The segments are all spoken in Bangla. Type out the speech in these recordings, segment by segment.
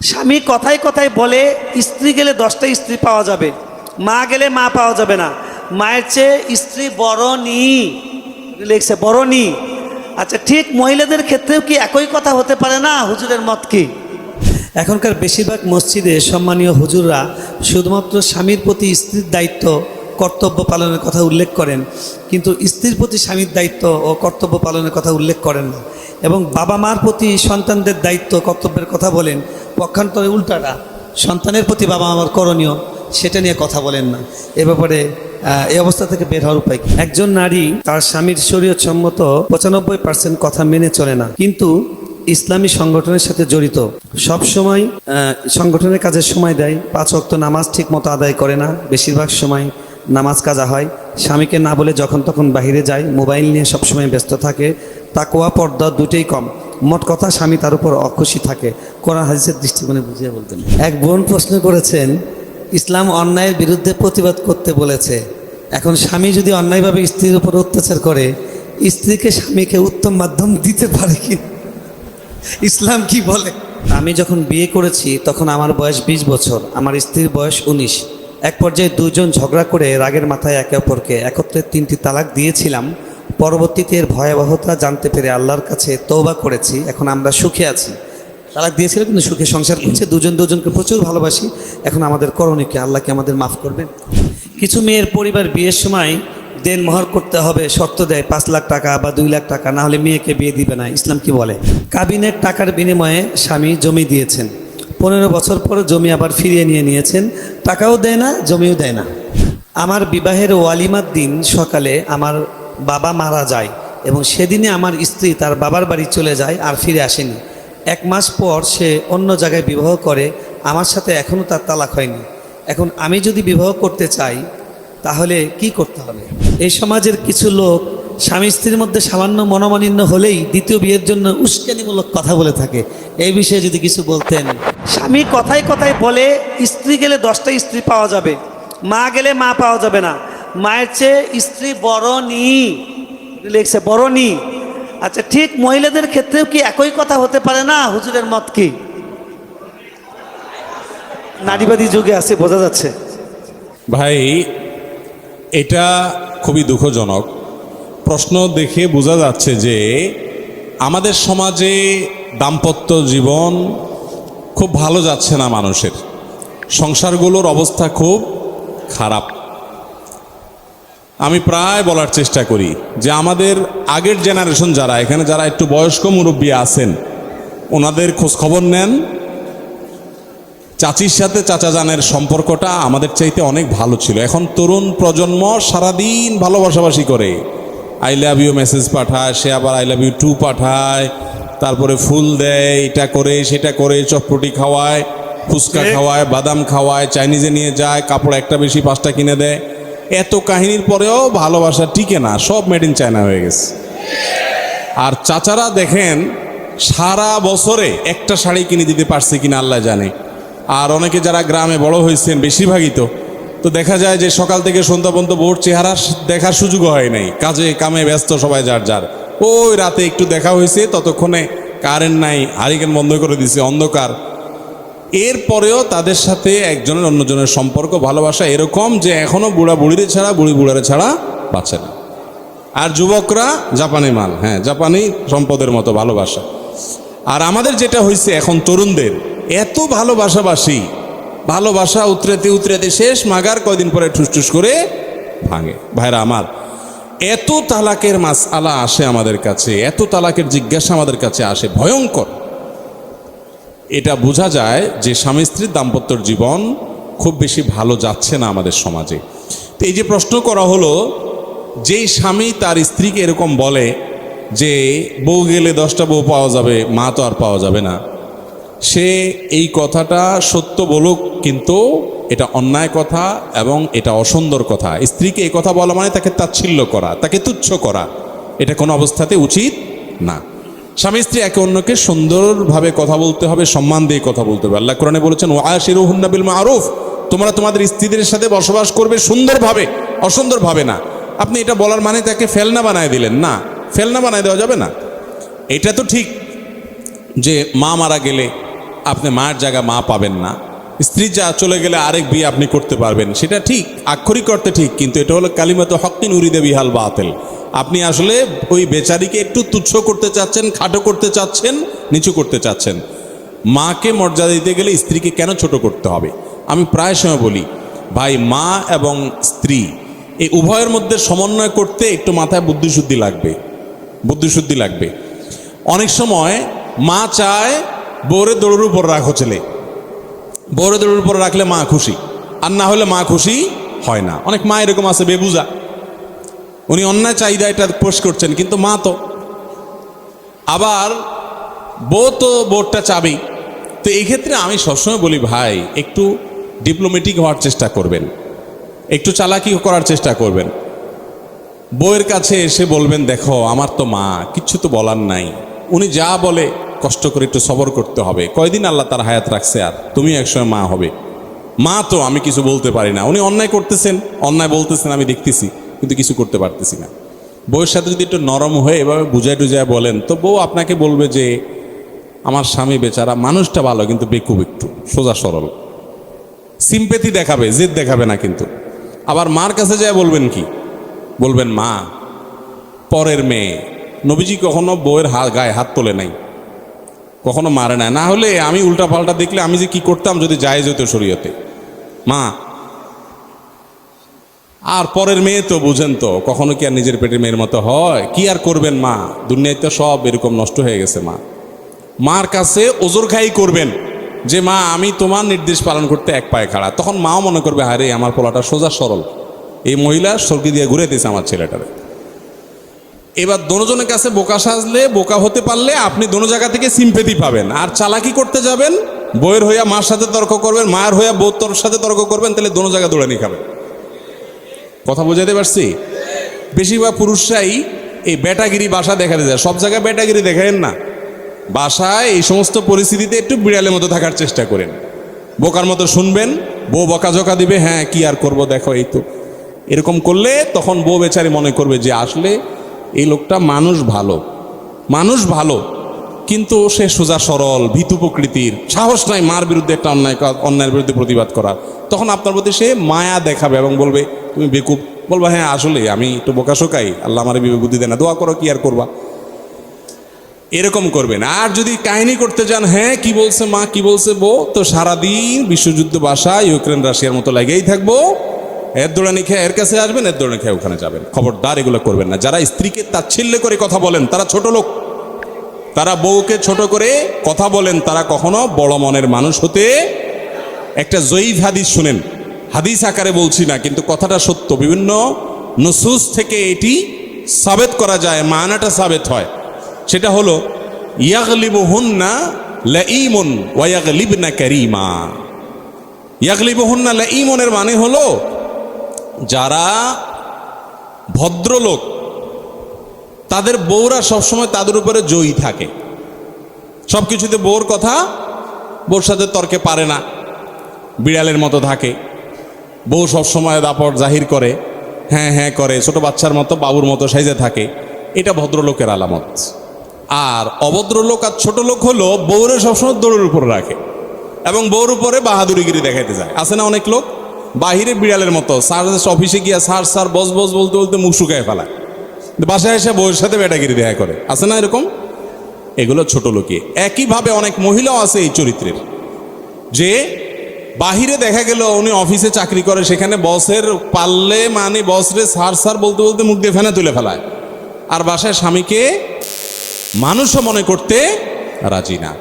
স্বামী কথায় কথায় বলে, স্ত্রী গেলে দশটা স্ত্রী পাওয়া যাবে। মা গেলে মা পাওয়া যাবে না। মায়ের চেয়ে স্ত্রী বড় নি লিখছে বড় নি আচ্ছা ঠিক মহিলাদের ক্ষেত্রেও কি একই কথা হতে পারে না হুজুরের মত কি? এখনকার বেশিরভাগ মসজিদে সম্মানীয় হুজুররা শুধুমাত্র স্বামীর প্রতি স্ত্রীর দায়িত্ব, কর্তব্য পালনের কথা উল্লেখ করেন। কিন্তু স্ত্রীর প্রতি স্বামীর দায়িত্ব ও কর্তব্য পালনের কথা উল্লেখ করেন না। এবং বাবা মার প্রতি সন্তানদের দায়িত্ব, কর্তব্যের কথা বলেন, পক্ষান্তরে উল্টাটা। সন্তানের প্রতি বাবা মার করণীয়, সেটা নিয়ে কথা বলেন না। এ ব্যাপারে এই অবস্থা থেকে বের হওয়ার উপায়? একজন নারী তার স্বামীর শরীয়ত সম্মত পঁচানব্বই পার্সেন্ট কথা মেনে চলে না, কিন্তু ইসলামী সংগঠনের সাথে জড়িত। সব সময় সংগঠনের কাজের সময় দেয়, পাঁচ অক্ত নামাজ ঠিক মতো আদায় করে না, বেশিরভাগ সময় নামাজ কাজা হয়। স্বামীকে না বলে যখন তখন বাইরে যায়, মোবাইল নিয়ে সবসময় ব্যস্ত থাকে তাকোয়া পর্দা দুটোই কম। মোট কথা স্বামী তার উপর অখুশি থাকে। কোরআন হাদিসের দৃষ্টিকোণে বুঝিয়ে বলতেন। এক বোন প্রশ্ন করেছেন, ইসলাম অন্যায়ের বিরুদ্ধে প্রতিবাদ করতে বলেছে। এখন স্বামী যদি অন্যায়ভাবে স্ত্রীর উপর অত্যাচার করে, স্ত্রীকে স্বামীকে উত্তম মাধ্যম দিতে পারে কি? ইসলাম কি বলে? আমি যখন বিয়ে করেছি, তখন আমার বয়স ২০ বছর, আমার স্ত্রীর বয়স ১৯ এক পর্যায়ে দুজন ঝগড়া করে রাগের মাথায় একে অপরকে একত্রে তিনটি তালাক দিয়েছিলাম। পরবর্তীতে এর ভয়াবহতা জানতে পেরে আল্লাহর কাছে তৌবা করেছি। এখন আমরা সুখে আছি। তালাক দিয়েছিল কিন্তু সুখে সংসার করছে। দুজন দুজনকে প্রচুর ভালোবাসি। এখন আমাদের করণীয় কি? আল্লাহকে আমাদের মাফ করবেন? কিছু মেয়ের পরিবার বিয়ের সময় দেন মহর করতে হবে, শর্ত দেয় পাঁচ লাখ টাকা বা দুই লাখ টাকা, না হলে মেয়েকে বিয়ে দিবে না। ইসলাম কি বলে? কাবিনের টাকার বিনিময়ে স্বামী জমি দিয়েছেন। পনেরো বছর পর জমি আবার ফিরিয়ে নিয়ে নিয়েছেন। টাকাও দেয় না, জমিও দেয় না। আমার বিবাহের ওয়ালিমার দিন সকালে আমার বাবা মারা যায় এবং সেদিনে আমার স্ত্রী তার বাবার বাড়ি চলে যায় আর ফিরে আসেনি। এক মাস পর সে অন্য জায়গায় বিবাহ করে, আমার সাথে এখনও তার তালাক হয়নি। এখন আমি যদি বিবাহ করতে চাই, তাহলে কি করতে হবে? এই সমাজের কিছু লোক স্বামী স্ত্রীর মধ্যে সামান্য মনোমালিন্য হলেই দ্বিতীয় বিয়ের জন্য উস্কানিমূলক কথা বলে থাকে। এই বিষয়ে যদি কিছু বলতেন। স্বামী কথায় কথায় বলে, স্ত্রী গেলে দশটা স্ত্রী পাওয়া যাবে। মা গেলে মা পাওয়া যাবে না। মায়ের চেয়ে স্ত্রী নি লিখছে নি আচ্ছা ঠিক মহিলাদের ক্ষেত্রেও কি একই কথা হতে পারে না? হুজুরের মত কি? নারীবাদী যুগে আছে, বোঝা যাচ্ছে। ভাই, এটা খুবই দুঃখজনক। প্রশ্ন দেখে বোঝা যাচ্ছে যে, আমাদের সমাজে দাম্পত্য জীবন খুব ভালো যাচ্ছে না মানুষের। সংসারগুলোর অবস্থা খুব খারাপ। আমি প্রায় বলার চেষ্টা করি যে আমাদের আগের জেনারেশন যারা এখানে যারা একটু বয়স্ক মুরব্বী আছেন ওনাদের খোঁজ খবর নেন। চাচির সাথে চাচা জানের সম্পর্কটা আমাদের চাইতে অনেক ভালো ছিল। এখন তরুণ প্রজন্ম সারাদিন ভালোবাসাবাসি করে। আই লাভ ইউ মেসেজ পাঠায় সে আবার আই লাভ ইউ টু পাঠায় তারপরে ফুল দেয় এটা করে সেটা করে চটপটি খাওয়ায় ফুচকা খাওয়ায় বাদাম খাওয়ায় চাইনিজে নিয়ে যায় কাপড় একটা বেশি পাঁচটা কিনে দেয়। এত কাহিনীর পরেও ভালোবাসা টিকে না, সব মেড ইন চায়না হয়ে গেছে। আর চাচারা দেখেন, সারা বছরে একটা শাড়ি কিনে দিতে পারছে কিনা আল্লাহ জানে। আর অনেকে যারা গ্রামে বড় হয়েছেন, বেশিরভাগই তো। তো দেখা যায় যে সকাল থেকে সন্ধ্যা পর্যন্ত বোর চেহারা দেখার সুযোগ হয় নাই। কাজে, কামে ব্যস্ত সবাই যার যার। ওই রাতে একটু দেখা হয়েছে, ততক্ষণে কারেন্ট নাই হারিকেন বন্ধ করে দিছে, অন্ধকার। এরপরেও তাদের সাথে একজনের অন্যজনের সম্পর্ক, ভালোবাসা এরকম যে এখনও বুড়া বুড়িরে ছাড়া, বুড়ি বুড়ারে ছাড়া পাচ্ছে না। আর যুবকরা জাপানি মাল হ্যাঁ জাপানি সম্পদের মতো ভালোবাসা। আর আমাদের যেটা হয়েছে এখন তরুণদের, এত ভালোবাসাবাসি, ভালোবাসা উতরেতে উতরেতে শেষ, মাগার কয়দিন পরে ঠুসঠুস করে ভাঙে। ভাইরা আমার, এত তালাকের মাস আলা আসে আমাদের কাছে, এত তালাকের জিজ্ঞাসা আমাদের কাছে আসে, ভয়ঙ্কর। এটা বোঝা যায় যে স্বামী স্ত্রীর দাম্পত্যর জীবন খুব বেশি ভালো যাচ্ছে না আমাদের সমাজে। তো এই যে প্রশ্ন করা হলো, যেই স্বামী তার স্ত্রীকে এরকম বলে যে, বউ গেলে দশটা বউ পাওয়া যাবে, মা তো আর পাওয়া যাবে না। সে এই কথাটা সত্য বলুক, কিন্তু এটা অন্যায় কথা এবং এটা অসুন্দর কথা। স্ত্রীকে এই কথা বলা মানে তাকে তাচ্ছিল্য করা, তাকে তুচ্ছ করা। এটা কোনো অবস্থাতে উচিত না। স্বামী স্ত্রী একে অন্যকে সুন্দরভাবে কথা বলতে হবে, সম্মান দিয়ে কথা বলতে হবে। আল্লাহ কোরআনে বলেছেন ওয়াশিরুহুন্না বিল মারুফ তোমরা তোমাদের স্ত্রীদের সাথে বসবাস করবে সুন্দরভাবে, অসুন্দরভাবে না। আপনি এটা বলার মানে তাকে ফেলনা বানায় দিলেন। না, ফেলনা বানায় দেওয়া যাবে না। এটা তো ঠিক যে মা মারা গেলে আপনি মায়ের জায়গা মা পাবেন না। স্ত্রী যা চলে গেলে আরেক বিয়ে আপনি করতে পারবেন, সেটা ঠিক। আক্ষরিক করতে ঠিক, কিন্তু এটা হলো কালিমাত হকিন উরিদে বিহাল বাতেল। আপনি আসলে ওই বেচারিকে একটু তুচ্ছ করতে চাচ্ছেন, খাটো করতে চাচ্ছেন, নিচু করতে চাচ্ছেন। মাকে মর্যাদা দিতে গেলে স্ত্রীকে কেন ছোট করতে হবে? আমি প্রায় সময় বলি, ভাই, মা এবং স্ত্রী, এই উভয়ের মধ্যে সমন্বয় করতে একটু মাথায় বুদ্ধিশুদ্ধি লাগবে বুদ্ধিশুদ্ধি লাগবে। অনেক সময় মা চায় বউরে দৌড়ের উপর রাখো ছেলে, বউরে দৌড়ের উপর রাখলে মা খুশি, আর না হলে মা খুশি হয় না। অনেক মা এরকম আছে, বেবুজা। উনি অন্যায় চাহিদা এটা পোষ করছেন, কিন্তু মা তো। আবার বউ তো বোর্ডটা চাবেই। তো এই ক্ষেত্রে আমি সবসময় বলি, ভাই, একটু ডিপ্লোমেটিক হওয়ার চেষ্টা করবেন। একটু চালাকি করার চেষ্টা করবেন। বউয়ের কাছে এসে বলবেন, দেখো, আমার তো মা, কিচ্ছু তো বলার নাই। উনি যা বলে, কষ্ট করে একটু সবর করতে হবে। কয়দিন আল্লাহ তার হায়াত রাখছে আর? তুমি একসময় মা হবে। মা তো, আমি কিছু বলতে পারি না। উনি অন্যায় করতেছেন, অন্যায় বলতেছেন, আমি দেখতেছি। কিন্তু কিছু করতে পারতেছি না। বউয়ের সাথে যদি একটু নরম হয়ে এভাবে বুঝায় টুজায় বলেন, তো বউ আপনাকে বলবে যে, আমার স্বামী বেচারা মানুষটা ভালো, কিন্তু বেকুব একটু, সোজা সরল। সিম্পেথি দেখাবে, জেদ দেখাবে না কিন্তু। আবার মার কাছে যায় বলবেন কি? বলবেন, মা, পরের মেয়ে। নবীজি কখনো বউয়ের হাত গায়ে হাত তোলে নাই। কখনো মারে না না হলে আমি উল্টা পাল্টা দেখলে আমি যে কি করতাম যদি যায় যেত শরীয়তে। মা আর পরের মেয়ে তো বুঝেন তো, কখনো কি আর নিজের পেটের মেয়ের মতো হয়? কি আর করবেন মা? দুনিয়ায় তো সব এরকম নষ্ট হয়ে গেছে মা। মার কাছে ওজোর খাই করবেন। যে মা, আমি তোমার নির্দেশ পালন করতে এক পায়ে খাড়া। তখন মাও মনে করবে, আরে, আমার পোলাটা সোজা সরল। এই মহিলা সরকি দিয়ে ঘুরে দিয়েছে আমার ছেলেটারে। এবার দোনোজনের কাছে বোকা সাজলে, বোকা হতে পারলে আপনি দোনো জায়গা থেকে সিম্পেথি পাবেন। আর চালাকি করতে যাবেন বইয়ের হইয়া মার সাথে তর্ক করবেন, মায়ের হইয়া বউর তোর সাথে তর্ক করবেন, তাহলে দোনো জায়গা দৌড়ে নিয়ে খাবেন। কথা বোঝাতে পারছি? বেশিরভাগ পুরুষরাই এই বেটাগিরি বাসা দেখাতে যায়। সব জায়গায় বেটাগিরি দেখায়েন না। বাসায় এই সমস্ত পরিস্থিতিতে একটু বিড়ালের মতো থাকার চেষ্টা করেন। বোকার মতো শুনবেন, বউ বকাঝকা দিবে হ্যাঁ কি আর করব, দেখো এই তো। এরকম করলে তখন বউ বেচারি মনে করবে যে, আসলে এই লোকটা মানুষ ভালো। মানুষ ভালো, কিন্তু সে সোজা সরল, ভীতু প্রকৃতির। সাহস নাই মার বিরুদ্ধে একটা অন্যায় অন্যায়ের বিরুদ্ধে প্রতিবাদ করার। তখন আপনার প্রতি সে মায়া দেখাবে এবং বলবে তুমি বেকুব। বলবা হ্যাঁ আসলে আমি একটু বোকা শোকাই। আল্লাহ আমার বিবেক বুদ্ধি দেয় না। দোয়া করো, কি আর করবা? এরকম করবেন। আর যদি কাহিনী করতে চান হ্যাঁ কি বলছে মা, কি বলছে বউ? তো সারাদিন বিশ্বযুদ্ধ বাসা ইউক্রেন, রাশিয়ার মতো লাগেই থাকব। এর দৌড়ানি খেয়ে এর কাছে আসবেন, এর দৌড়ানি খেয়ে ওখানে যাবেন। খবরদার এগুলো করবেন না। যারা স্ত্রীকে তাচ্ছিল্য করে কথা বলেন, তারা ছোট লোক। তারা বউকে ছোট করে কথা বলেন, তারা কখনো বড় মনের মানুষ হতে একটা জয়ীফ হাদিস শুনেন। হাদিস আকারে বলছি না, কিন্তু কথাটা সত্য। বিভিন্ন নসুস থেকে এটি সাবেত করা যায়, মানাটা সাবেত হয়। সেটা হলো ইয়াগলিবু হুন্না লাইমুন ওয়াগলিবনা কারিমা। ইয়াগলিবু হুন্না লাইমনের মানে হলো, যারা ভদ্রলোক, তাদের বউরা সবসময় তাদের উপরে জয়ী থাকে। সব কিছুতে বউর কথা, বউর সাথে তর্কে পারে না, বিড়ালের মতো থাকে। বউ সবসময় দাপট জাহির করে হ্যাঁ হ্যাঁ করে, ছোট বাচ্চার মতো, বাবুর মতো সাইজে থাকে। এটা ভদ্রলোকের আলামত। আর অভদ্রলোক আর ছোট লোক হলো বউরে সবসময় দৌড়ের উপর রাখে এবং বউর উপরে বাহাদুরিগিরি দেখাইতে যায়। আছে না অনেক লোক? বাহিরে বিড়ালের মতো, স্যার অফিসে গিয়া স্যার স্যার, বস বস, বলতে বলতে মুখ শুকায় ফেলায়। বাসায় এসে বউয়ের সাথে বেটাগিরি দেখা করে। আছে না এরকম? এগুলো ছোট লোকে একইভাবে অনেক মহিলাও আছে এই চরিত্রের। যে বাহিরে দেখা গেল উনি অফিসে চাকরি করে, সেখানে বসের পাল্লে মানে বসরে সার সার বলতে বলতে মুখ দিয়ে ফেনা তুলে ফেলায়। আর বাসায় স্বামীকে মানুষও মনে করতে রাজি না।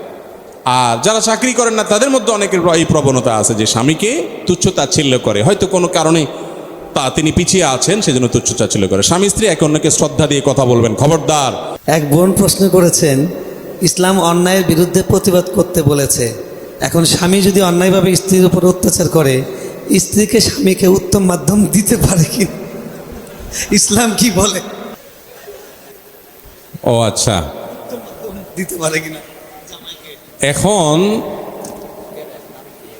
আর যারা চাকরি করেন না, তাদের মধ্যে অনেকের এই প্রবণতা আছে যে স্বামীকে তুচ্ছ তাচ্ছিল্য করে। হয়তো কোনো কারণে তা তিনি পিছিয়ে আছেন, সেজন্য তুচ্ছ তাচ্ছিল্য করে। স্বামী স্ত্রী একে অন্যকে শ্রদ্ধা দিয়ে কথা বলবেন। খবরদার। এক বোন প্রশ্ন করেছেন, ইসলাম অন্যায়ের বিরুদ্ধে প্রতিবাদ করতে বলেছে। এখন স্বামী যদি অন্যায়ভাবে স্ত্রীর উপর অত্যাচার করে স্ত্রীকে স্বামীকে উত্তম মাধ্যম দিতে পারে কি? ইসলাম কি বলে? ও আচ্ছা। দিতে পারে কিনা? এখন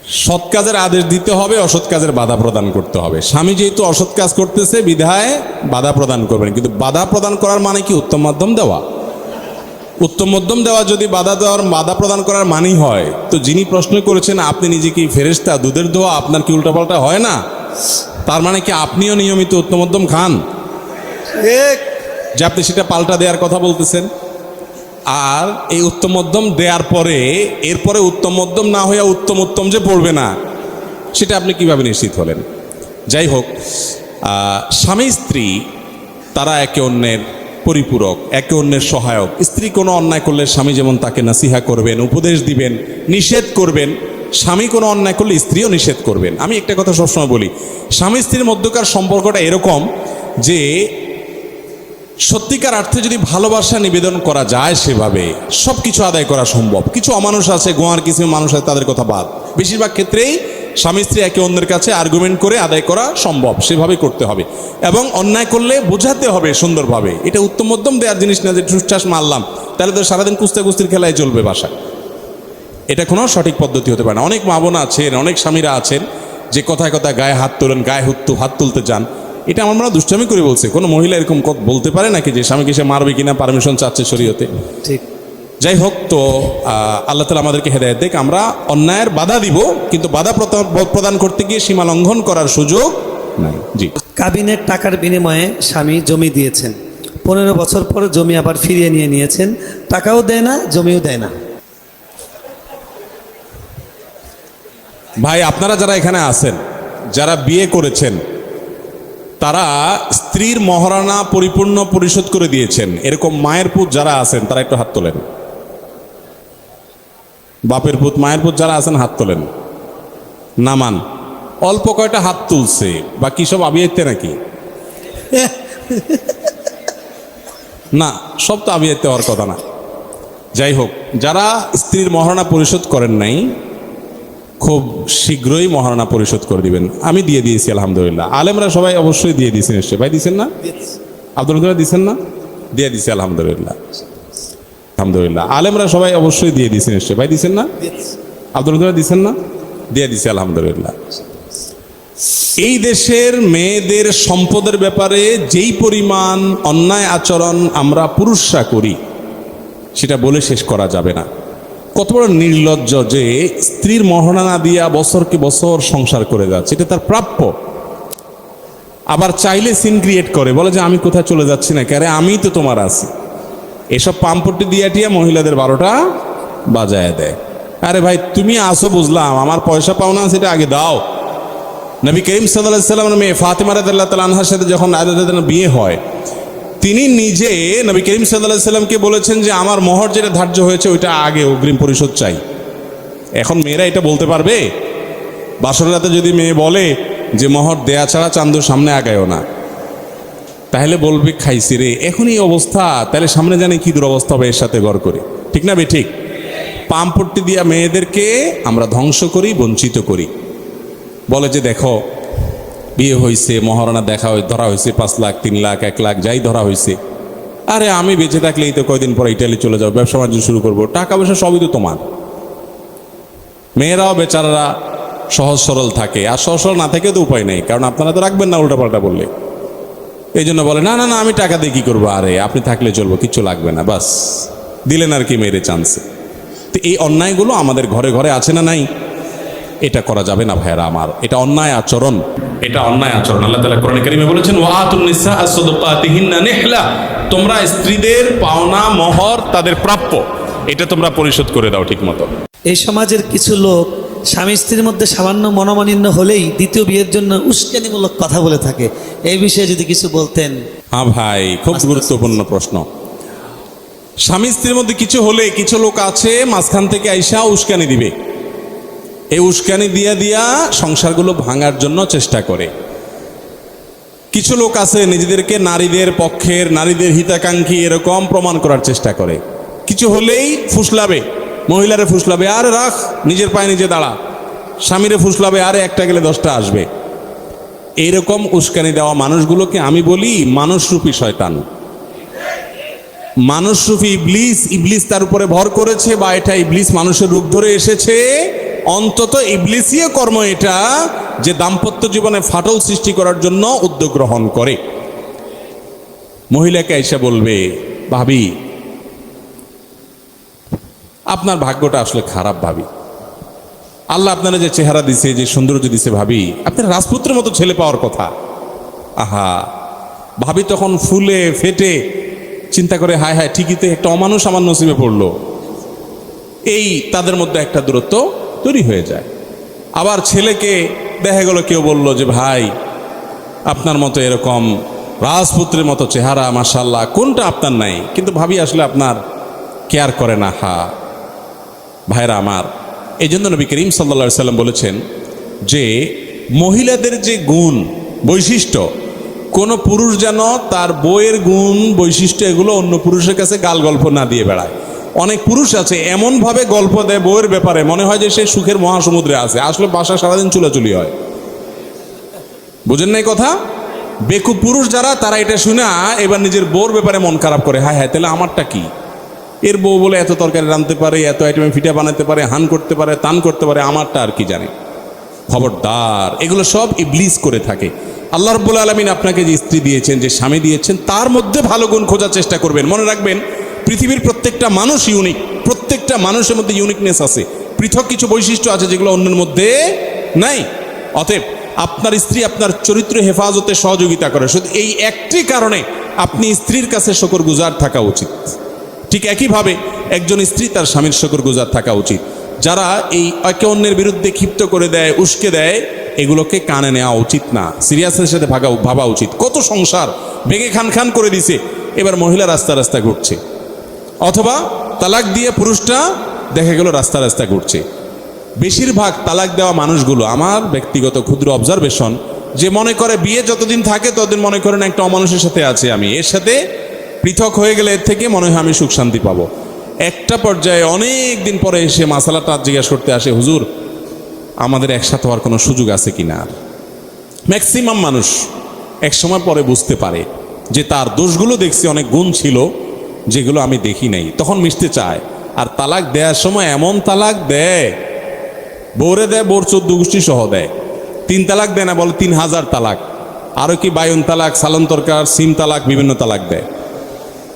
সৎ কাজের আদেশ দিতে হবে অসৎ কাজের বাধা প্রদান করতে হবে। স্বামী যেহেতু অসৎ কাজ করতেছে বিধায় বাধা প্রদান করবেন। কিন্তু বাধা প্রদান করার মানে কি? উত্তম মাধ্যম দেওয়া। উত্তম মধ্যম দেওয়া যদি বাধা দেওয়ার বাধা প্রদান করার মানি হয় তো যিনি প্রশ্ন করেছেন আপনি নিজে কি ফেরেস্তা দুধের দোয়া আপনার কি উল্টাপাল্টা হয় না? তার মানে কি আপনিও নিয়মিত উত্তম মধ্যম খান? যে আপনি সেটা পাল্টা দেওয়ার কথা বলতেছেন। আর এই উত্তম মধ্যম দেওয়ার পরে এরপরে উত্তম মধ্যম না হইয়া উত্তম উত্তম যে পড়বে না সেটা আপনি কীভাবে নিশ্চিত হলেন? যাই হোক স্বামী স্ত্রী তারা একে অন্যের পরিপূরক, একে অন্যের সহায়ক। স্ত্রী কোনো অন্যায় করলে স্বামী যেমন তাকে নাসিহা করবেন, উপদেশ দিবেন, নিষেধ করবেন, স্বামী কোনো অন্যায় করলে স্ত্রীও নিষেধ করবেন। আমি একটা কথা সবসময় বলি, স্বামী স্ত্রীর মধ্যকার সম্পর্কটা এরকম যে, সত্যিকার অর্থে যদি ভালোবাসা নিবেদন করা যায় সেভাবে সব কিছু আদায় করা সম্ভব। কিছু অমানুষ আছে, গোয়ার কিছু মানুষ আছে, তাদের কথা বাদ। বেশিরভাগ ক্ষেত্রেই স্বামী স্ত্রী একে অন্যের কাছে আর্গুমেন্ট করে আদায় করা সম্ভব, সেভাবেই করতে হবে। এবং অন্যায় করলে বোঝাতে হবে সুন্দরভাবে। এটা উত্তম মধ্যম দেওয়ার জিনিস না যে ঠুসঠাস মারলাম, তাহলে তো সারাদিন কুস্তা কুস্তির খেলায় চলবে বাসা। এটা কোনো সঠিক পদ্ধতি হতে পারে না। অনেক মা বোন আছেন, অনেক স্বামীরা আছেন, যে কথায় কথায় গায়ে হাত তোলেন, গায়ে হুত্তু হাত তুলতে যান। এটা আমার মনে দুষ্টামি করে বলছে। কোনো মহিলা এরকম বলতে পারে নাকি যে স্বামীকে সে মারবে কিনা পারমিশন চাচ্ছে শরীয়তে? ঠিক। যাই হোক তো আল্লাহ তালা আমাদেরকে হেদায়ত দেখ আমরা অন্যায়ের বাধা দিব কিন্তু বাধা প্রদান করতে গিয়ে সীমা লঙ্ঘন করার সুযোগ নাই। জি। কাবিনের টাকার বিনিময়ে স্বামী জমি দিয়েছেন। পনেরো বছর পরে জমি আবার ফিরিয়ে নিয়ে নিয়েছেন। টাকাও দেয় না জমিও দেয় না। ভাই আপনারা যারা এখানে আছেন যারা বিয়ে করেছেন তারা স্ত্রীর মহারানা পরিপূর্ণ পরিশোধ করে দিয়েছেন। এরকম মায়ের পুত যারা আছেন তারা একটু হাত তোলেন। বাপের পুত মায়ের পুত যারা আছেন হাত তোলেন। নামান অল্প কয়টা হাত তুলছে বা বাকি সব আবিয়াইতে নাকি? না সব তো আবিয়াইতে হওয়ার কথা না। যাই হোক যারা স্ত্রীর মহারণা পরিশোধ করেন নাই খুব শীঘ্রই মহারণা পরিশোধ করে দিবেন। আমি দিয়ে দিয়েছি আলহামদুলিল্লাহ। আলেমরা সবাই অবশ্যই দিয়ে দিয়েছেন নিশ্চয়ই। ভাই দিয়েছেন না? আব্দুল দিয়েছেন না? দিয়ে দিয়েছি আলহামদুলিল্লাহ। আলহামদুলিল্লাহ। আলেমরা সবাই অবশ্যই দিয়ে দিয়েছেন নিশ্চয়ই। ভাই দিয়েছেন না? আব্দুল দিয়েছেন না? দিয়ে দিয়েছি আলহামদুলিল্লাহ। এই দেশের মেয়েদের সম্পদের ব্যাপারে যেই পরিমাণ অন্যায় আচরণ আমরা পুরুষরা করি সেটা বলে শেষ করা যাবে না। কত বড় নির্লজ্জ যে স্ত্রীর মহড়া না দিয়া বছরকে বছর সংসার করে যাচ্ছে এটা তার প্রাপ্য। আবার চাইলে সিন ক্রিয়েট করে বলে যে আমি কোথায় চলে যাচ্ছি না কারে আমি তো তোমার আছি। এসব পাম্পটি দিয়া টিয়া মহিলাদের বারোটা বাজায় দেয়। আরে ভাই, তুমি আসো বুঝলাম, আমার পয়সা পাও না, সেটা আগে দাও। নবী করিম সাল্লামের মেয়ে ফাতেমা রাদিয়াল্লাহু তাআলা আনহার সাথে যখন বিয়ে হয়, তিনি নিজে নবী করিম সাল্লাহ সাল্লামকে বলেছেন যে, আমার মহর যেটা ধার্য হয়েছে, ওইটা আগে অগ্রিম পরিশোধ চাই। এখন মেয়েরা এটা বলতে পারবে? বাসর রাতে যদি মেয়ে বলে যে, মহর দেয়া ছাড়া চান্দুর সামনে আগায়ও না। তাহলে বলবে, খাইছি রে। এখন এই অবস্থা, তাহলে সামনে জানি কি দুরবস্থা হবে এর সাথে গড় করে। ঠিক না বে? ঠিক? পাম্পট্টি দিয়া মেয়েদেরকে আমরা ধ্বংস করি, বঞ্চিত করি। বলে যে, দেখো, বিয়ে হয়েছে মহারণা দেখা হয়ে ধরা হয়েছে পাঁচ লাখ, তিন লাখ, এক লাখ, যাই ধরা হয়েছে আরে আমি বেঁচে থাকলেই তো কয়দিন পরে ইটালি চলে যাব ব্যবসা বাণিজ্য শুরু করব, টাকা পয়সা সবই তো তোমার। মেয়েরাও বেচারারা সহজ সরল থাকে, আর সহজ সরল না থেকে তো উপায় নেই, কারণ আপনারা তো রাখবেন না উল্টাপাল্টা বললে। এই জন্য বলে, না না না, আমি টাকা দিয়ে কী করব? আরে, আপনি থাকলে চলবো, কিচ্ছু লাগবে না, বাস। দিলেন আর কি মেরে চান্সে। তো এই অন্যায়গুলো আমাদের ঘরে ঘরে আছে না নাই? এটা করা যাবে না ভাইয়েরা আমার। এটা অন্যায় আচরণ। এটা অন্যায় আচরণ। আল্লাহ তাআলা কোরআনে কারিমে বলেছেন ওয়াতুন নিসা আসসাদুকাতিহিন্না তোমরা স্ত্রীদের পাওনা, মহর তাদের প্রাপ্য। এটা তোমরা পরিশোধ করে দাও ঠিকমতো। এই সমাজের কিছু লোক স্বামী স্ত্রীর মধ্যে সামান্য মনোমালিন্য হলেই দ্বিতীয় বিয়ের জন্য উস্কানিমূলক কথা বলে থাকে। এই বিষয়ে যদি কিছু বলতেন। হ্যাঁ ভাই খুব গুরুত্বপূর্ণ প্রশ্ন। স্বামী স্ত্রীর মধ্যে কিছু হলে কিছু লোক আছে মাঝখান থেকে আইসা উস্কানি দিবে। এই উস্কানি দিয়া দিয়া সংসারগুলো ভাঙার জন্য চেষ্টা করে। কিছু লোক আছে নিজেদেরকে নারীদের পক্ষের নারীদের হিতাকাঙ্ক্ষী এরকম প্রমাণ করার চেষ্টা করে। কিছু হলেই ফুসলাবে, মহিলারে ফুসলাবে, আরে রাখ, নিজের পায়ে নিজে দাঁড়া। স্বামীরে ফুসলাবে, আরে একটা গেলে দশটা আসবে। এইরকম উস্কানি দেওয়া মানুষগুলোকে আমি বলি মানুষরূপী শয়তান। মানুষরূপী ইবলিস ইবলিস তার উপরে ভর করেছে বা এটা ইবলিস মানুষের রূপ ধরে এসেছে। অন্তত ইবলিসীয় কর্ম এটা যে দাম্পত্য জীবনে ফাটল সৃষ্টি করার জন্য উদ্যোগ গ্রহণ করে। মহিলাকে এসে বলবে, ভাবি আপনার ভাগ্যটা আসলে খারাপ ভাবি। আল্লাহ আপনারা যে চেহারা দিছে, যে সৌন্দর্য দিছে ভাবি, আপনার রাজপুত্রের মতো ছেলে পাওয়ার কথা। আহা, ভাবি তখন ফুলে ফেটে চিন্তা করে, হায় হায়, ঠিকই তো একটা অমানুষ আমার নসিবে পড়ল। এই তাদের মধ্যে একটা দূরত্ব তৈরি হয়ে যায়। আবার ছেলেকে দেখা গেল, কেউ বলল যে, ভাই, আপনার মতো এরকম রাজপুত্রের মতো চেহারা মাসাল্লাহ কোনটা আপনার নাই? কিন্তু ভাবি আসলে আপনার কেয়ার করে না, হা। ভাইরা আমার এই জন্য নবী করিম সাল্লা সাল্লাম বলেছেন যে মহিলাদের যে গুণ, বৈশিষ্ট্য, কোন পুরুষ যেন তার বইয়ের গুণ, বৈশিষ্ট্য এগুলো অন্য পুরুষের কাছে গাল গল্প না দিয়ে বেড়ায়। অনেক পুরুষ আছে, এমনভাবে গল্প দেয় বইয়ের ব্যাপারে, মনে হয় যে সে সুখের মহাসমুদ্রে আছে, আসলে বাসা সারাদিন চুলাচুলি হয়। বুঝেন নাই কথা? বেকু পুরুষ যারা, তারা এটা শুনে এবার নিজের বউর ব্যাপারে মন খারাপ করে হ্যাঁ হ্যাঁ তাহলে আমারটা কি? এর বউ বলে এত তরকারি রাঁধতে পারে, এত আইটেমে ফিটা বানাতে পারে, হান করতে পারে, তান করতে পারে, আমারটা আর কি জানে? খবরদার, এগুলো সব ইবলিস করে থাকে। আল্লাহ রব্বুল আলমিন আপনাকে যে স্ত্রী দিয়েছেন, যে স্বামী দিয়েছেন, তার মধ্যে ভালো গুণ খোঁজার চেষ্টা করবেন। মনে রাখবেন, পৃথিবীর প্রত্যেকটা মানুষ ইউনিক প্রত্যেকটা মানুষের মধ্যে ইউনিকনেস আছে। পৃথক কিছু বৈশিষ্ট্য আছে যেগুলো অন্যের মধ্যে নাই। অতএব, আপনার স্ত্রী আপনার চরিত্র হেফাজতে সহযোগিতা করে। শুধু এই একটি কারণে আপনি স্ত্রীর কাছে শকর গুজার থাকা উচিত। ঠিক একইভাবে একজন স্ত্রী তার স্বামীর শকর গুজার থাকা উচিত। যারা এই একে অন্যের বিরুদ্ধে ক্ষিপ্ত করে দেয়, উস্কে দেয়, এগুলোকে কানে নেওয়া উচিত না। সিরিয়াসের সাথে ভাগা ভাবা উচিত। কত সংসার ভেঙে খান খান করে দিছে, এবার মহিলা রাস্তা রাস্তা ঘুরছে। অথবা তালাক দিয়ে পুরুষটা দেখা গেল রাস্তা রাস্তা ঘুরছে। বেশিরভাগ তালাক দেওয়া মানুষগুলো আমার ব্যক্তিগত ক্ষুদ্র অবজারভেশন যে মনে করে বিয়ে যতদিন থাকে ততদিন মনে করেন একটা অমানুষের সাথে আছে আমি। এর সাথে পৃথক হয়ে গেলে এর থেকে মনে হয় আমি সুখ শান্তি পাবো। একটা পর্যায়ে অনেক দিন পরে এসে মাসালাটা জিজ্ঞাসা করতে আসে, হুজুর, আমাদের একসাথে হওয়ার কোনো সুযোগ আছে কিনা আর ম্যাক্সিমাম মানুষ এক সময় পরে বুঝতে পারে যে তার দোষগুলো দেখছি অনেক গুণ ছিল, যেগুলো আমি দেখি নাই। তখন মিশতে চায়, আর তালাক দেওয়ার সময় এমন তালাক দেয় বৌরে দেয় বোর চোদ্দ গোষ্ঠী সহ দেয়। তিন তালাক দেয় না, বলে তিন হাজার তালাক। আরও কি বায়ন তালাক, সালন তরকার, সিম তালাক, বিভিন্ন তালাক দেয়।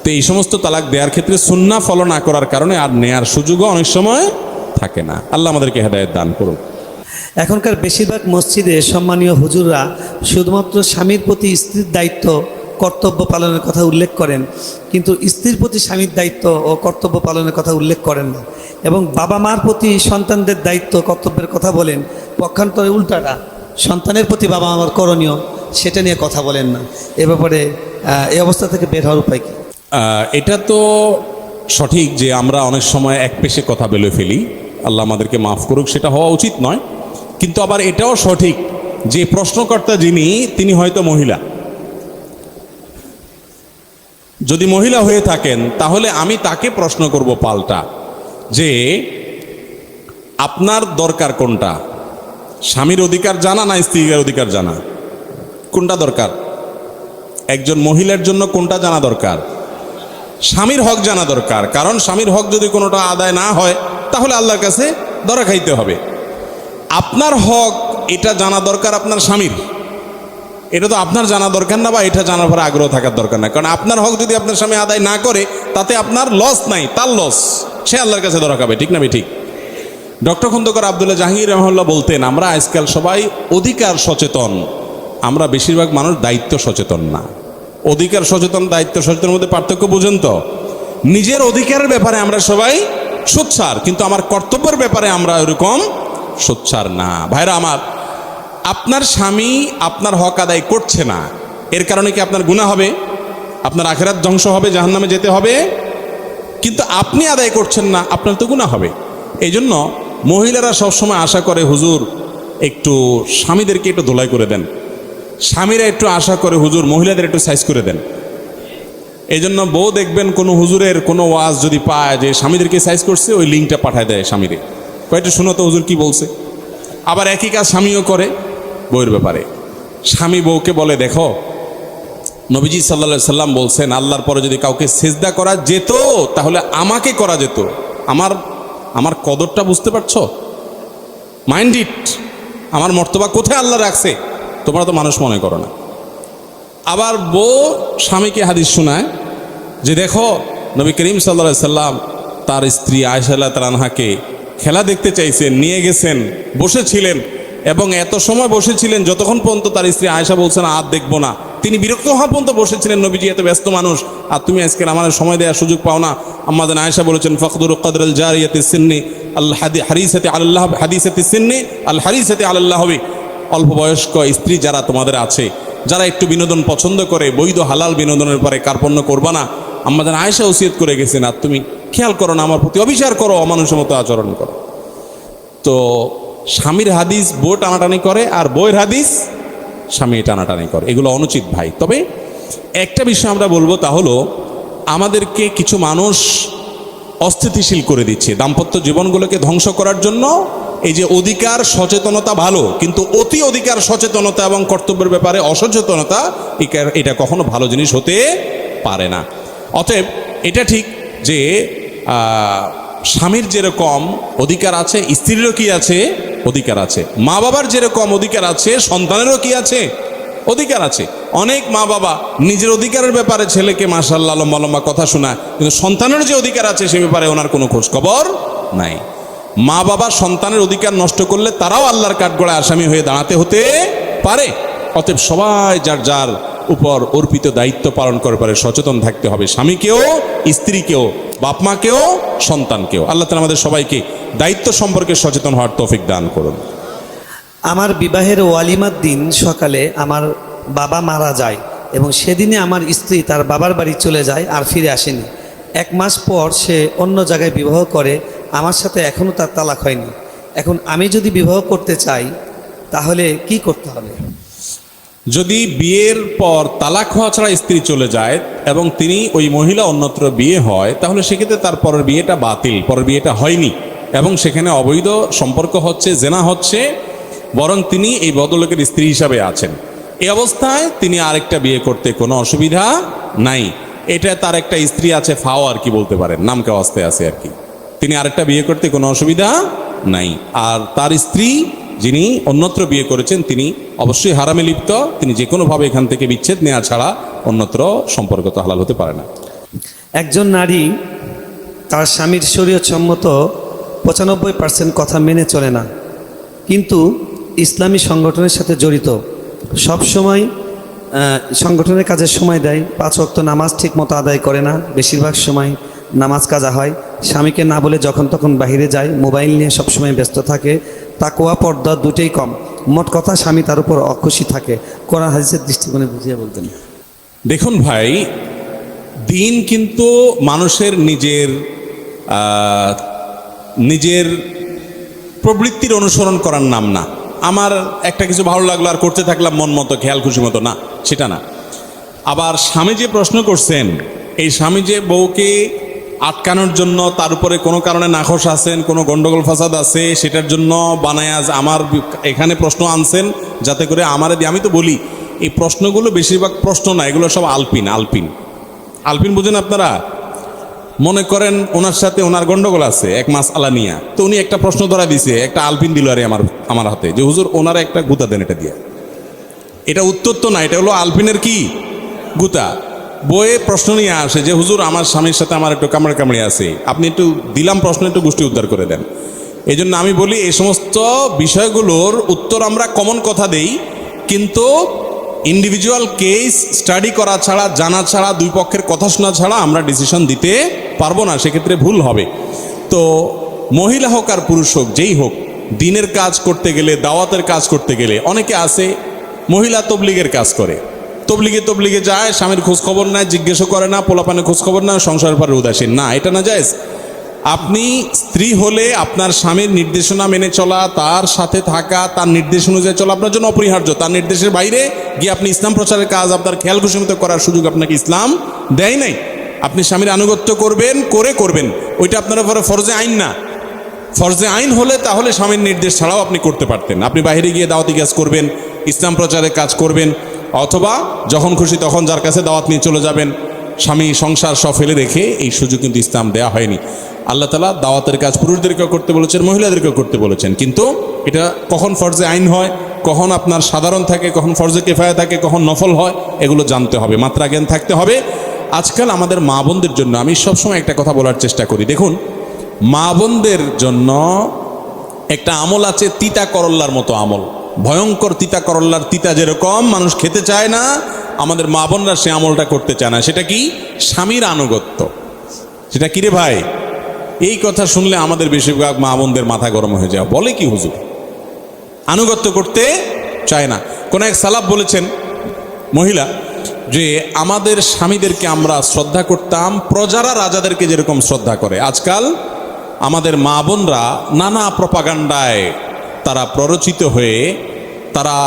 তো এই সমস্ত তালাক দেওয়ার ক্ষেত্রে সুন্না ফলো না করার কারণে আর নেয়ার সুযোগও অনেক সময় থাকে না। আল্লাহ আমাদেরকে হেদায়ত দান করুন এখনকার বেশিরভাগ মসজিদে সম্মানীয় হুজুররা শুধুমাত্র স্বামীর প্রতি স্ত্রীর দায়িত্ব, কর্তব্য পালনের কথা উল্লেখ করেন, কিন্তু স্ত্রীর প্রতি স্বামীর দায়িত্ব ও কর্তব্য পালনের কথা উল্লেখ করেন না। এবং বাবা মার প্রতি সন্তানদের দায়িত্ব, কর্তব্যের কথা বলেন, পক্ষান্তরে উল্টাটা, সন্তানের প্রতি বাবা মার করণীয়, সেটা নিয়ে কথা বলেন না। এ ব্যাপারে এই অবস্থা থেকে বের হওয়ার উপায় কি? এটা তো সঠিক যে আমরা অনেক সময় এক পেশে কথা বলে ফেলি। আল্লাহ আমাদেরকে মাফ করুক, সেটা হওয়া উচিত নয়। কিন্তু আবার এটাও সঠিক যে প্রশ্নকর্তা যিনি, তিনি হয়তো মহিলা। যদি মহিলা হয়ে থাকেন, তাহলে আমি তাকে প্রশ্ন করব পাল্টা যে, আপনার দরকার কোনটা? স্বামীর অধিকার জানা না স্ত্রীর অধিকার জানা? কোনটা দরকার? একজন মহিলার জন্য কোনটা জানা দরকার? স্বামীর হক জানা দরকার। কারণ স্বামীর হক যদি কোনোটা আদায় না হয়, তাহলে আল্লাহর কাছে ধরা খাইতে হবে। আপনার হক এটা জানা দরকার আপনার স্বামীর। এটা তো আপনার জানা দরকার না বা এটা জানার পরে আগ্রহ থাকার দরকার না। কারণ আপনার হক যদি আপনার স্বামী আদায় না করে, তাতে আপনার লস নাই, তার লস সে আল্লাহর কাছে ধরা খাবে, ঠিক না ঠিক ডক্টর খন্দকার আবদুল্লাহ জাহাঙ্গীর রহমল্লা বলতেন, আমরা আজকাল সবাই অধিকার সচেতন। আমরা বেশিরভাগ মানুষ দায়িত্ব সচেতন না। অধিকার, সচেতন দায়িত্ব সচেতনের মধ্যে পার্থক্য বুঝেন তো? নিজের অধিকারের ব্যাপারে আমরা সবাই সোচ্চার, কিন্তু আমার কর্তব্যের ব্যাপারে আমরা ওরকম সোচ্চার না। ভাইরা আমার, আপনার স্বামী আপনার হক আদায় করছে না, এর কারণে কি আপনার গুণা হবে? আপনার আখেরাত ধ্বংস হবে, জাহান্নামে যেতে হবে? কিন্তু আপনি আদায় করছেন না, আপনার তো গুণা হবে। এই জন্য মহিলারা সবসময় আশা করে, হুজুর, একটু স্বামীদেরকে একটু ধোলাই করে দেন। স্বামীরা একটু আশা করে, হুজুর, মহিলাদের একটু সাইজ করে দেন। এই জন্য বউ দেখবেন কোনো হুজুরের কোনো ওয়াজ যদি পায় যে স্বামীদেরকে সাইজ করছে, ওই লিঙ্কটা পাঠায় দেয় স্বামীরে। কয়েকটা শুনো তো, হুজুর কি বলছে? আবার একই কাজ স্বামীও করে বউয়ের ব্যাপারে। স্বামী বউকে বলে, দেখো, নবীজি সাল্লা সাল্লাম বলছেন, আল্লাহর পরে যদি কাউকে সেজদা করা যেত, তাহলে আমাকে করা যেত। আমার আমার কদরটা বুঝতে পারছ? মাইন্ড ইট আমার মর্তবা কোথায় আল্লাহ রাখছে? তোমরা তো মানুষ মনে করো না। আবার বউ স্বামীকে হাদিস শোনায় যে দেখো, নবী করিম সাল্লা সাল্লাম তার স্ত্রী আয়সাল্লাহ তালানহাকে খেলা দেখতে চাইছেন, নিয়ে গেছেন, বসেছিলেন এবং এত সময় বসেছিলেন যতক্ষণ পর্যন্ত তার স্ত্রী আয়সা বলছেন আর দেখব না। তিনি বিরক্ত হওয়া পর্যন্ত বসেছিলেন, নবীজি এত ব্যস্ত মানুষ, আর তুমি আজকে আমাদের সময় দেওয়ার সুযোগ পাও না। আমাদের আয়সা বলেছেন ফখদুর কদরুল জারিয়াতি সিন্নি আল হাদি আল্লাহ হাদিসাতি সিন্নি আল হারিসাতে আল্লাহ হবে অল্প বয়স্ক স্ত্রী যারা তোমাদের আছে, যারা একটু বিনোদন পছন্দ করে, বৈধ হালাল বিনোদনের পরে কার্পণ্য করবা না আমাদের আয়সা ওসিয়ত করে গেছেন, আর তুমি খেয়াল করো না, আমার প্রতি অবিচার করো, অমানুষের মতো আচরণ করো। তো স্বামীর হাদিস বউ টানাটানি করে, আর বইয়ের হাদিস স্বামী টানাটানি করে। এগুলো অনুচিত ভাই। তবে একটা বিষয় আমরা বলব তা হলো, আমাদেরকে কিছু মানুষ অস্থিতিশীল করে দিচ্ছে। দাম্পত্য জীবনগুলোকে ধ্বংস করার জন্য এই যে অধিকার, সচেতনতা ভালো, কিন্তু অতি অধিকার, সচেতনতা এবং কর্তব্যের ব্যাপারে অসচেতনতা এটা কখনো ভালো জিনিস হতে পারে না। অতএব এটা ঠিক যে স্বামীর যেরকম অধিকার আছে, স্ত্রীরও কি আছে? অধিকার আছে। মা বাবার যেরকম অধিকার আছে, সন্তানেরও কি আছে? অধিকার আছে। অনেক মা বাবা নিজের অধিকারের ব্যাপারে ছেলেকে মাসাল্লাহ লম্বা কথা শোনায়, কিন্তু সন্তানের যে অধিকার আছে সে ব্যাপারে ওনার কোনো খোঁজ খবর নাই। মা বাবা সন্তানের অধিকার নষ্ট করলে তারাও আল্লাহর কাঠগড়ায় আসামি হয়ে দাঁড়াতে হতে পারে। অতএব সবাই যার যার উপর অর্পিত দায়িত্ব পালন করে পারে সচেতন থাকতে হবে। স্বামীকেও, স্ত্রীকেও বাপ মাকেও সন্তানকেও। আল্লাহ তালা আমাদের সবাইকে দায়িত্ব সম্পর্কে সচেতন হওয়ার তৌফিক দান করুন। আমার বিবাহের ওয়ালিমার দিন সকালে আমার বাবা মারা যায় এবং সেদিনে আমার স্ত্রী তার বাবার বাড়ি চলে যায় আর ফিরে আসেনি। এক মাস পর সে অন্য জায়গায় বিবাহ করে, আমার সাথে এখনও তার তালাক হয়নি। এখন আমি যদি বিবাহ করতে চাই, তাহলে কি করতে হবে? যদি বিয়ের পর তালাক হওয়া ছাড়া স্ত্রী চলে যায় এবং তিনি ওই মহিলা অন্যত্র বিয়ে হয়, তাহলে সেক্ষেত্রে তার পরের বিয়েটা বাতিল, পরের বিয়েটা হয়নি। এবং সেখানে অবৈধ সম্পর্ক হচ্ছে, জেনা হচ্ছে বরং তিনি এই বদলোকের স্ত্রী হিসাবে আছেন। এই অবস্থায় তিনি আরেকটা বিয়ে করতে কোনো অসুবিধা নাই। এটা তার একটা স্ত্রী আছে ফাও আর কি বলতে পারেন। নামকে অস্তে আছে আর কি। তিনি আরেকটা বিয়ে করতে কোনো অসুবিধা নাই। আর তার স্ত্রী যিনি অন্যত্র বিয়ে করেছেন, তিনি অবশ্যই হারামে লিপ্ত। তিনি যে কোনোভাবে এখান থেকে বিচ্ছেদ নেওয়া ছাড়া অন্যত্র সম্পর্ক তো হালাল হতে পারে না। একজন নারী তার স্বামীর শরীয়তসম্মত পঁচানব্বই পার্সেন্ট কথা মেনে চলে না। কিন্তু ইসলামী সংগঠনের সাথে জড়িত। সব সময় সংগঠনের কাজে সময় দেয়, পাঁচ ওয়াক্ত নামাজ ঠিক মতো আদায় করে না, বেশিরভাগ সময় নামাজ কাজা হয়। স্বামীকে না বলে যখন তখন বাইরে যায়, মোবাইল নিয়ে সবসময় ব্যস্ত থাকে। তাকোয়া পর্দা দুটোই কম। মোট কথা, স্বামী তার উপর অখুশি থাকে। কোরআন হাদিসের দৃষ্টিকোণে বুঝিয়ে বলতেন। দেখুন ভাই, দিন কিন্তু মানুষের নিজের নিজের প্রবৃত্তির অনুসরণ করার নাম না। আমার একটা কিছু ভালো লাগল আর করতে থাকলাম মন মতো, খেয়াল খুশি মতো, না, সেটা না। আবার স্বামী যে প্রশ্ন করছেন, এই স্বামী যে বউকে আটকানোর জন্য তার উপরে কোনো কারণে নাখোশ আছেন, কোনো গন্ডগোল ফাসাদ আছে, সেটার জন্য বানায় আজ আমার এখানে প্রশ্ন আনছেন, যাতে করে আমার আমি তো বলি, এই প্রশ্নগুলো বেশিরভাগ প্রশ্ন না, এগুলো সব আলপিন আলপিন। আলপিন বুঝেন আপনারা? মনে করেন ওনার সাথে ওনার গন্ডগোল আছে, এক মাস আলা নিয়া তো উনি একটা প্রশ্ন ধরা দিছে, একটা আলপিন দিল আরে আমার আমার হাতে, যে হুজুর ওনারা একটা গুতা দেন এটা দিয়ে। এটা উত্তর তো না, এটা হলো আলপিনের কি? গুতা। বইয়ে প্রশ্ন নিয়ে আসে যে, হুজুর, আমার স্বামীর সাথে আমার একটু কামড়ে কামড়ে আছে। আপনি একটু দিলাম প্রশ্ন, একটু গোষ্ঠী উদ্ধার করে দেন। এই জন্য আমি বলি এই সমস্ত বিষয়গুলোর উত্তর আমরা কমন কথা দেই, কিন্তু ইন্ডিভিজুয়াল কেস স্টাডি করা ছাড়া, জানা ছাড়া, দুই পক্ষের কথা শোনা ছাড়া আমরা ডিসিশন দিতে পারব না, সেক্ষেত্রে ভুল হবে। তো মহিলা হোক আর পুরুষ হোক, যেই হোক, দিনের কাজ করতে গেলে, দাওয়াতের কাজ করতে গেলে, অনেকে আছে, মহিলা তবলিগের কাজ করে। তবলিগে তবলিগে যায়, স্বামীর খোঁজ খবর নেয়, জিজ্ঞেসও করে না, পোলাপানের খোঁজ খবর না সংসারের পরে উদাসীন না, এটা না যায় আপনি স্ত্রী হলে আপনার স্বামীর নির্দেশনা মেনে চলা, তার সাথে থাকা, তার নির্দেশ অনুযায়ী চলা আপনার জন্য অপরিহার্য। তার নির্দেশের বাইরে গিয়ে আপনি ইসলাম প্রচারের কাজ, আপনার খেয়াল ঘোষণিত করার সুযোগ আপনাকে ইসলাম দেয় নাই। আপনি স্বামীর আনুগত্য করবেন, করে করবেন। ওইটা আপনার উপরে ফরজে আইন না। ফরজে আইন হলে তাহলে স্বামীর নির্দেশ ছাড়াও আপনি করতে পারতেন। আপনি বাইরে গিয়ে দাওয়াতি কাজ করবেন, ইসলাম প্রচারের কাজ করবেন, অথবা যখন খুশি তখন যার কাছে দাওয়াত নিয়ে চলে যাবেন, স্বামী সংসার সব ফেলে রেখে এই সুযোগ কিন্তু ইসলাম দেওয়া হয়নি। আল্লাহ তালা দাওয়াতের কাজ পুরুষদেরকেও করতে বলেছেন, মহিলাদেরকেও করতে বলেছেন। কিন্তু এটা কখন ফরজে আইন হয়, কখন আপনার সাধারণ থাকে, কখন ফরজে কেফায়া থাকে, কখন নফল হয়, এগুলো জানতে হবে। মাত্রা জ্ঞান থাকতে হবে। আজকাল আমাদের মা বোনদের জন্য আমি সবসময় একটা কথা বলার চেষ্টা করি। দেখুন, মা বোনদের জন্য একটা আমল আছে তিতা করল্লার মতো আমল। ভয়ঙ্কর তিতা করল্লার তিতা যেরকম, মানুষ খেতে চায় না, আমাদের মা বোনরা সে আমলটা করতে চায় না। সেটা কি? স্বামীর আনুগত্য। সেটা কিরে ভাই? এই কথা শুনলে আমাদের বেশিরভাগ মা বোনদের মাথা গরম হয়ে যায়। বলে কি হুজুর? আনুগত্য করতে চায় না। কোন এক সালাব বলেছেন, মহিলা যে আমাদের স্বামীদেরকে আমরা শ্রদ্ধা করতাম, প্রজারা রাজাদেরকে যেরকম শ্রদ্ধা করে। আজকাল আমাদের মা বোনরা নানা প্রপাগান্ডায় তারা প্ররোচিত হয়ে তারা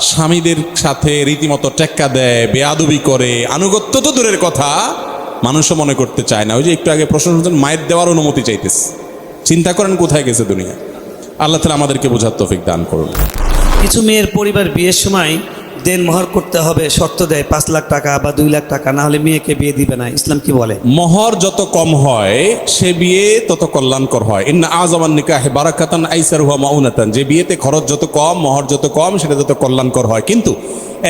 স্বামীদের সাথে রীতিমতো টেক্কা দেয়, বেয়াদবি করে। আনুগত্য তো দূরের কথা, মানুষও মনে করতে চায় না। ওই যে একটু আগে প্রশ্ন করছেন মায়ের দেওয়ার অনুমতি চাইতেছে। চিন্তা করেন কোথায় গেছে দুনিয়া। আল্লাহ তালা আমাদেরকে বোঝার তৌফিক দান করুন। কিছু মেয়ের পরিবার বিয়ের সময় দেন মহর করতে হবে, শর্ত দেয় পাঁচ লাখ টাকা বা দুই লাখ টাকা, না হলে মেয়েকে বিয়ে দিবে না। ইসলাম কি বলে? মহর যত কম হয়, সে বিয়ে তত কল্যাণকর হয়। ইন্না আজমান নিকাহে বারাকাতান আইসার হুয়া মাউনাতান। যে বিয়েতে খরচ যত কম, মহর যত কম, সেটা তত কল্যাণকর হয়। কিন্তু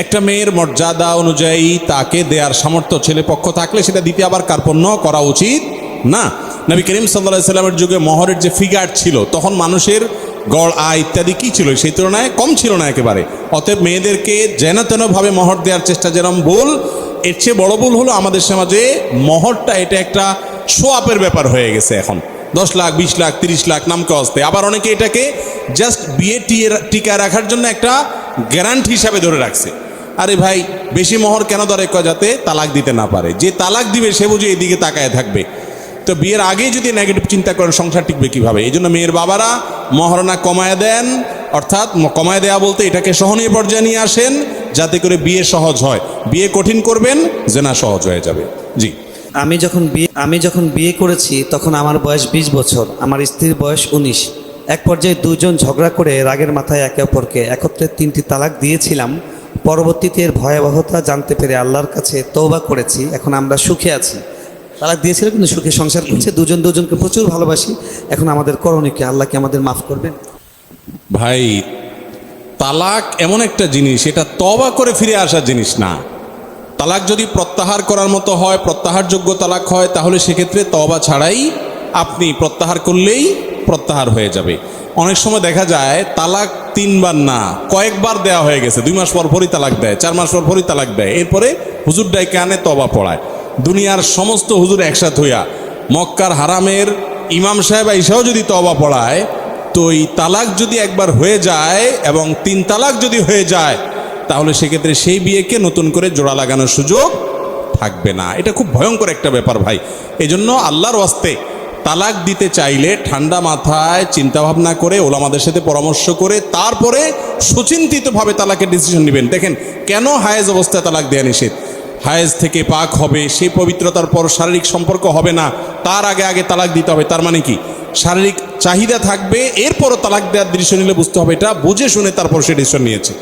একটা মেয়ের মর্যাদা অনুযায়ী তাকে দেওয়ার সামর্থ্য ছেলে পক্ষ থাকলে সেটা দিতে আবার কার্পণ্য করা উচিত না। নবী করিম সাল্লাহ সাল্লামের যুগে মহরের যে ফিগার ছিল, তখন মানুষের গড়, আয় ইত্যাদি কি ছিল? সেই তুলনায় কম ছিল না একেবারে। অতএব মেয়েদেরকে যেন তেনভাবে মহর দেওয়ার চেষ্টা যেরম ভুল, এর চেয়ে বড় ভুল হলো আমাদের সমাজে মহরটা এটা একটা শো আপের ব্যাপার হয়ে গেছে এখন। দশ লাখ, বিশ লাখ, তিরিশ লাখ নামকে অস্তে। আবার অনেকে এটাকে জাস্ট বিয়ে টিয়ে, টিকায় রাখার জন্য একটা গ্যারান্টি হিসাবে ধরে রাখছে। আরে ভাই, বেশি মহর কেন কয় যাতে তালাক দিতে না পারে? যে তালাক দিবে সে বুঝে এদিকে তাকায় থাকবে। তো বিয়ের আগেই যদি নেগেটিভ চিন্তা করেন, সংসার টিকবে কীভাবে? এই জন্য মেয়ের বাবারা মহারণা কমায় দেন। অর্থাৎ কমায় দেয়া বলতে এটাকে সহনীয় পর্যায়ে নিয়ে আসেন, যাতে করে বিয়ে সহজ হয়। বিয়ে কঠিন করবেন, জেনা সহজ হয়ে যাবে। জি। আমি যখন বিয়ে আমি যখন বিয়ে করেছি, তখন আমার বয়স বিশ বছর, আমার স্ত্রীর বয়স উনিশ। এক পর্যায়ে দুজন ঝগড়া করে রাগের মাথায় একে অপরকে একত্রে তিনটি তালাক দিয়েছিলাম। পরবর্তীতে এর ভয়াবহতা জানতে পেরে আল্লাহর কাছে তৌবা করেছি। এখন আমরা সুখে আছি। তালাক দিয়েছিল, কিন্তু সুখে সংসার করছে। দুজন দুজনকে প্রচুর ভালোবাসি। এখন আমাদের করণীয়কে আল্লাহকে আমাদের মাফ করবেন? ভাই, তালাক এমন একটা জিনিস, এটা তবা করে ফিরে আসার জিনিস না। তালাক যদি প্রত্যাহার করার মতো হয়, প্রত্যাহারযোগ্য তালাক হয়, তাহলে সেক্ষেত্রে তবা ছাড়াই আপনি প্রত্যাহার করলেই প্রত্যাহার হয়ে যাবে। অনেক সময় দেখা যায়, তালাক তিনবার না, কয়েকবার দেওয়া হয়ে গেছে। দুই মাস পর পরই তালাক দেয়, চার মাস পর পরই তালাক দেয়। এরপরে হুজুর ডাইকে আনে তবা পড়ায়। দুনিয়ার সমস্ত হুজুর একসাথ হইয়া মক্কার হারামের ইমাম সাহেব আইসাও যদি তবা পড়ায়, তো এই তালাক যদি একবার হয়ে যায় এবং তিন তালাক যদি হয়ে যায়, তাহলে সেক্ষেত্রে সেই বিয়েকে নতুন করে জোড়া লাগানোর সুযোগ থাকবে না। এটা খুব ভয়ঙ্কর একটা ব্যাপার ভাই। এই জন্য আল্লাহর ওয়াস্তে তালাক দিতে চাইলে ঠান্ডা মাথায় চিন্তা ভাবনা করে ওলামাদের সাথে পরামর্শ করে তারপরে সুচিন্তিতভাবে তালাকের ডিসিশন নেবেন। দেখেন, কেন হায়েজ অবস্থায় তালাক দেয়া নিষেধ? হায়েজ থেকে পাক হবে, সেই পবিত্রতার পর শারীরিক সম্পর্ক হবে না, তার আগে আগে তালাক দিতে হবে, তার মানে কি? শারীরিক চাহিদা থাকবে, এরপরও তালাক দেওয়ার দৃশ্য নিলে বুঝতে হবে, এটা বুঝে শুনে তারপর সে ডিসিশন নিয়েছে।